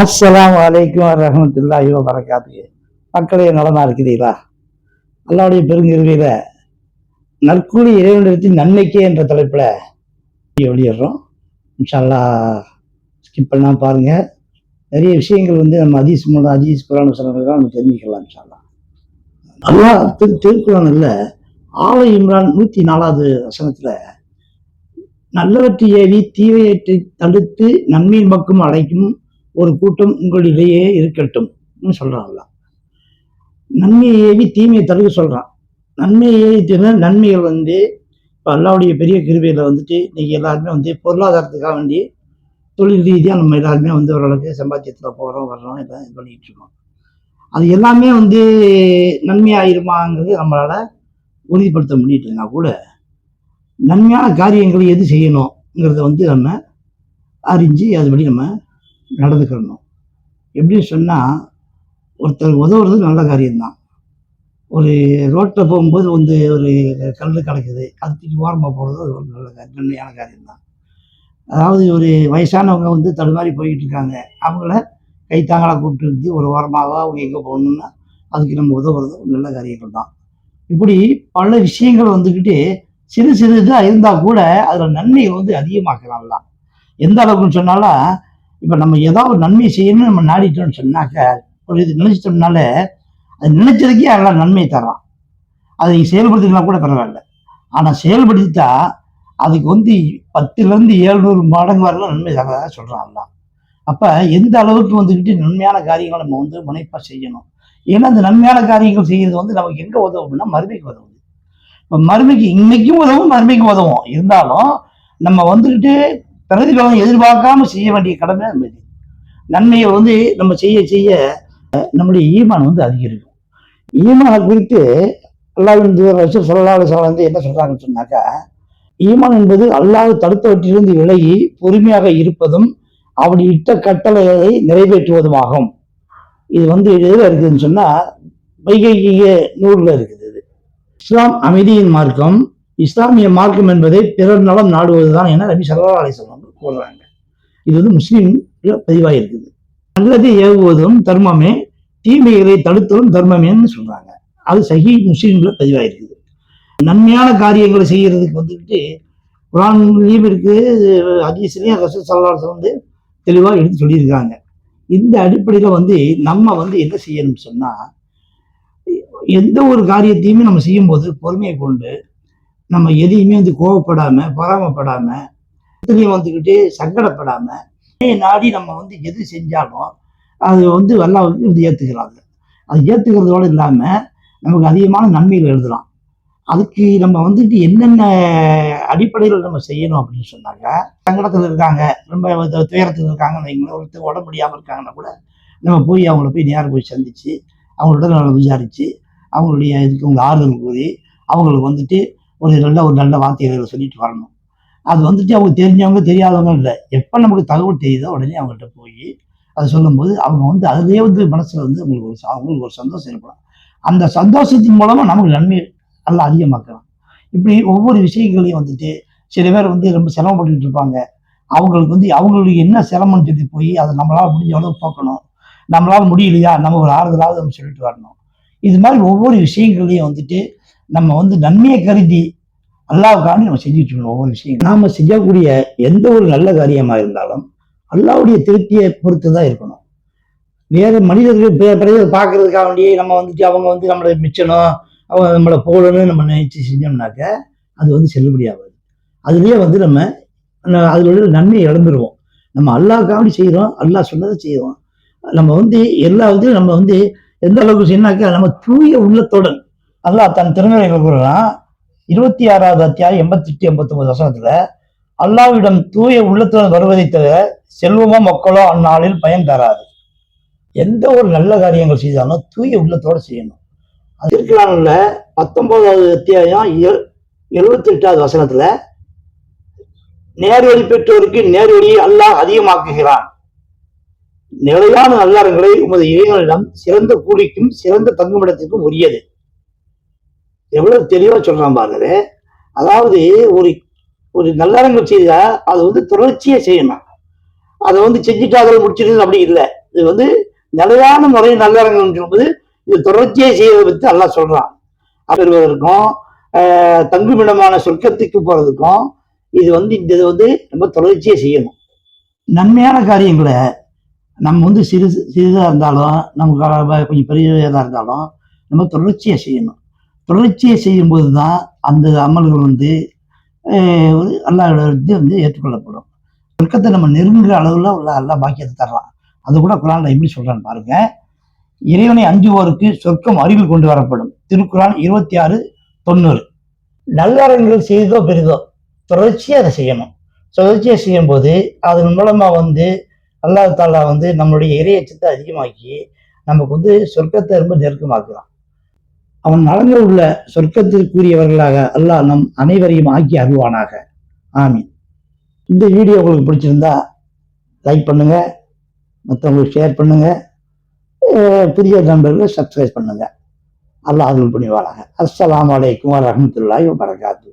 அஸ்ஸலாமு அலைக்கும் ஐயோ வபரகாத்து மக்களே நலமாக இருக்கிறீர்களா? அல்லாவுடைய பெருங்கிருவியில் நற்கூலி இறைவனிடத்தின் நன்மைக்கே என்ற தலைப்பில் வெளியிடுறோம். இன்ஷால்லா ஸ்கிப் பண்ணால் பாருங்கள் நிறைய விஷயங்கள் வந்து நம்ம அதீஸ் மூலம் அதீஸ் குரான் சொன்னதுதான் நம்ம தெரிஞ்சுக்கலாம் இன்ஷால்லா அல்லா திரு திருக்குறானில் ஆலை இம்ரான் நூற்றி நாலாவது வசனத்தில் நல்லவற்றை ஏவி தீவையற்றை தடுத்து நன்மையின் பக்கம் அழைக்கும் ஒரு கூட்டம் உங்களிடையே இருக்கட்டும் சொல்றான்ல நன்மையை ஏவி தீமையை தடுக்க சொல்றான். நன்மையை ஏவி நன்மைகள் வந்து இப்போ அல்லாவுடைய பெரிய கிருபையில் வந்துட்டு இன்றைக்கி எல்லாருமே வந்து பொருளாதாரத்துக்காக வேண்டி தொழில் ரீதியாக நம்ம எல்லாருமே வந்து ஓரளவுக்கு சம்பாத்தியத்தில் போகிறோம் வர்றோம் எல்லாம் இது பண்ணிட்டு இருக்கோம். அது எல்லாமே வந்து நன்மையாயிருமாங்கிறது நம்மளால உறுதிப்படுத்த முடியட்டுனா கூட. நன்மையான காரியங்களை எது செய்யணுங்கிறத வந்து நம்ம அறிஞ்சு அதுபடி நம்ம நடந்துக்கிறணும் எப்படின்னு சொன்னால் ஒருத்தர் உதவுறது நல்ல காரியம்தான். ஒரு ரோட்டில் போகும்போது வந்து ஒரு கல் கிடக்குது அது தூக்கி ஓரமாக போகிறது அது ஒரு நல்ல நன்மையான காரியம்தான். அதாவது ஒரு வயசானவங்க வந்து தடுமாறி போய்கிட்டு இருக்காங்க. அவங்கள கைத்தாங்களாக கூப்பிட்டு இருந்து ஒரு ஓரமாக அவங்க எங்கே போகணுன்னா அதுக்கு நம்ம உதவுறது ஒரு நல்ல காரியங்கள் தான் இப்படி பல விஷயங்கள் வந்துக்கிட்டு சிறு சிறு இதாக இருந்தால் கூட அதில் நன்மையை வந்து அதிகமாக்கலாம் எந்த அளவுக்குன்னு சொன்னாலும் இப்போ நம்ம ஏதாவது ஒரு நன்மை செய்யணும்னு நம்ம நாடிட்டோம்னு சொன்னாக்க ஒரு இது நினைச்சிட்டோம்னால அது நினைச்சதுக்கே எல்லாம் நன்மை தர்றான். அதை நீங்கள் செயல்படுத்திக்கலாம் கூட பரவாயில்ல. ஆனால் செயல்படுத்திட்டா அதுக்கு வந்து பத்துலேருந்து ஏழ்நூறு மடங்கு வரலாம் நன்மை தரதாக சொல்கிறான் எல்லாம் அப்போ எந்த அளவுக்கு வந்துக்கிட்டு நன்மையான காரியங்களை நம்ம வந்து முனைப்பாக செய்யணும்? ஏன்னா அந்த நன்மையான காரியங்கள் செய்யறது வந்து நமக்கு எங்கே உதவும்னா மறுமைக்கு உதவுது. இப்போ மறுமைக்கு இன்னைக்கும் உதவும் மறுமைக்கு உதவும். இருந்தாலும் நம்ம வந்துக்கிட்டு பிரதிபலன் எதிர்பார்க்காம செய்ய வேண்டிய கடமை அமைதி நன்மையை வந்து நம்ம செய்ய செய்ய நம்முடைய ஈமான் வந்து அதிகரிக்கும். ஈமானை குறித்து அல்லாவின் ரசூல் சல்லா அலுவலம் வந்து என்ன சொல்றாங்கன்னு சொன்னாக்கா ஈமான் என்பது அல்லாஹ் தடுத்தவற்றிலிருந்து விலகி பொறுமையாக இருப்பதும் அப்படி இட்ட கட்டளையை நிறைவேற்றுவதுமாகும். இது வந்து எதில் இருக்குதுன்னு சொன்னா வைகைகிய நூலில் இருக்குது இது. இஸ்லாம் அமைதியின் மார்க்கம் இஸ்லாமிய மார்க்கம் என்பதை பிறர் நலம் நாடுவதுதான் என நபி சல்லா அலிஸ்லாம் கூறுறாங்க இது வந்து முஸ்லீம் பதிவாக இருக்குது நல்லது ஏவுவதும் தர்மமே தீமைகளை தடுத்தலும் தர்மமேன்னு சொல்றாங்க. அது சஹி முஸ்லீம்ல பதிவாக இருக்குது நன்மையான காரியங்களை செய்யறதுக்கு வந்துட்டு குரான்லையும் இருக்கு ஹதீஸ்லையும் ரசூல் சல்லாஸ் வந்து தெளிவாக எடுத்து சொல்லியிருக்காங்க. இந்த அடிப்படையில் வந்து நம்ம வந்து என்ன செய்யணும்னு சொன்னால் எந்த ஒரு காரியத்தையுமே நம்ம செய்யும்போது பொறுமையை கொண்டு நம்ம எதையுமே வந்து கோவப்படாமல் பொறாமப்படாம எதுலையும் வந்துக்கிட்டு சங்கடப்படாம நாடி நம்ம வந்து எது செஞ்சாலும் அது வந்து எல்லாம் வந்து ஏற்றுக்கிறாங்க அது ஏற்றுக்கிறதோடு இல்லாமல் நமக்கு அதிகமான நன்மைகள் எழுதலாம். அதுக்கு நம்ம வந்துட்டு என்னென்ன அடிப்படையில் நம்ம செய்யணும் அப்படின்னு சொன்னாங்க சங்கடத்தில் இருக்காங்க ரொம்ப துயரத்தில் இருக்காங்க ஒருத்தர் உடம்பு முடியாமல் இருக்காங்கன்னா கூட நம்ம போய் அவங்கள போய் நேரம் போய் சந்திச்சு அவங்களோட நல்லா விசாரித்து அவங்களுடைய இதுக்கு உங்கள் ஆறுதல் கூறி அவங்களுக்கு வந்துட்டு ஒரு நல்ல ஒரு நல்ல வார்த்தைகளை சொல்லிட்டு வரணும். அது வந்துட்டு அவங்க தெரிஞ்சவங்க தெரியாதவங்க இல்லை. எப்போ நமக்கு தகவல் தெரியுதோ உடனே அவங்கள்ட்ட போய் அதை சொல்லும்போது அவங்க வந்து அதுலேயே வந்து மனசில் வந்து அவங்களுக்கு ஒரு அவங்களுக்கு ஒரு சந்தோஷம் ஏற்படும். அந்த சந்தோஷத்தின் மூலமாக நமக்கு நன்மை நல்லா அதிகமாக்கலாம். இப்படி ஒவ்வொரு விஷயங்களையும் வந்துட்டு சில பேர் வந்து ரொம்ப சிரமப்பட்டுட்டு இருப்பாங்க. அவங்களுக்கு வந்து அவங்களுக்கு என்ன சிரமம்னு சொல்லி போய் அதை நம்மளால் முடிஞ்ச அளவு போக்கணும். நம்மளால் முடியலையா? நம்ம ஒரு ஆறுதலாவது நம்ம சொல்லிட்டு வரணும். இது மாதிரி ஒவ்வொரு விஷயங்களையும் வந்துட்டு நம்ம வந்து நன்மையை கருதி அல்லாவுக்காண்டி நம்ம செஞ்சுட்டு இருக்கணும் ஒவ்வொரு விஷயம். நாம செய்யக்கூடிய எந்த ஒரு நல்ல காரியமா இருந்தாலும் அல்லாவுடைய திருப்தியை பொறுத்து தான் இருக்கணும். வேற மனிதர்கள் பிறகு பார்க்கறதுக்காக வேண்டியே நம்ம வந்துட்டு அவங்க வந்து நம்மளை மிச்சணும் அவங்க நம்மளை போடணும்னு நம்ம நினைச்சு செஞ்சோம்னாக்க அது வந்து செல்லுபடியாகாது அதுலயே வந்து நம்ம அதில் உள்ள நன்மையை இழந்துருவோம். நம்ம அல்லாஹ்க்காண்டி செய்கிறோம் அல்லாஹ் சொன்னதை செய்வோம் நம்ம வந்து எல்லா இதுலையும் நம்ம வந்து எந்த அளவுக்கு செய்யணாக்கா நம்ம தூய உள்ளத்துடன் அல்லாஹ் தன் திறமையை கூறுறான் இருபத்தி ஆறாவது அத்தியாயம் எண்பத்தெட்டு எண்பத்தொன்பது வசனத்துல அல்லாவிடம் தூய உள்ளத்துடன் வருவதை தவிர செல்வமோ மக்களோ அந்நாளில் பயன் தராது. எந்த ஒரு நல்ல காரியங்கள் செய்தாலும் தூய உள்ளத்தோட செய்யணும். அது இருக்கலாம்ல பத்தொன்பதாவது அத்தியாயம் எழுபத்தி எட்டாவது வசனத்துல நேர்வழி பெற்றோருக்கு நேர்வழியை அல்லாஹ் அதிகமாக்குகிறான். நிலையான நல்லாரங்களை உமது இறைவனிடம் சிறந்த கூலிக்கும் சிறந்த தங்குமிடத்திற்கும் உரியது. எவ்வளவு தெளிவா சொல்றான் பாருங்க. அதாவது ஒரு ஒரு நல்லறங்கள் செய்தா அது வந்து தொடர்ச்சியை செய்யணும். அதை வந்து செஞ்சுட்டு அதில் அப்படி இல்லை. இது வந்து நிலையான முறையில் நல்லறங்கன்னு சொல்லும்போது இது தொடர்ச்சியை செய்வதை பற்றி எல்லாம் சொல்றான். பெறுவதற்கும் தங்குமிடமான சொர்க்கத்துக்கு போறதுக்கும் இது வந்து இந்த இது வந்து நம்ம தொடர்ச்சியை செய்யணும். நன்மையான காரியங்களை நம்ம வந்து சிறு சிறிதாக இருந்தாலும் நமக்கு கொஞ்சம் பெரியதாக இருந்தாலும் நம்ம தொடர்ச்சியாக செய்யணும். தொடர்ச்சியை செய்யும்போது தான் அந்த அமல்கள் வந்து ஆஹ், வந்து ஏற்றுக்கொள்ளப்படும். சொர்க்கத்தை நம்ம நெருங்குற அளவில் உள்ள அல்லா பாக்கியத்தை தரலாம் அது கூட குரான்ல எப்படி சொல்கிறான்னு பாருங்க. இறைவனை அஞ்சுவோருக்கு சொர்க்கம் அருகில் கொண்டு வரப்படும். திருக்குறான் இருபத்தி ஆறு தொண்ணூறு. நல்லறங்கள் செய்தோ பெரிதோ தொடர்ச்சியாக அதை செய்யணும். தொடர்ச்சியாக செய்யும்போது அதன் மூலமாக வந்து அல்லாஹ் தாலா வந்து நம்மளுடைய இறையச்சத்தை அதிகமாக்கி நமக்கு வந்து சொர்க்கத்தை ரொம்ப நெருக்கமாக்குறான். அவன் நலங்கள் உள்ள சொர்க்கத்திற்குரியவர்களாக அல்லாஹ் நம் அனைவரையும் ஆக்கி அருள்வானாக. ஆமீன். இந்த வீடியோ உங்களுக்கு பிடிச்சிருந்தா லைக் பண்ணுங்க மற்றவங்களுக்கு ஷேர் பண்ணுங்க புதிய நண்பர்களை சப்ஸ்கிரைப் பண்ணுங்க. அல்லாஹ் அருள் புனிவாளாக அஸ்லாம் அலைக்கும் வரமத்துல்லாய் வரகாத்து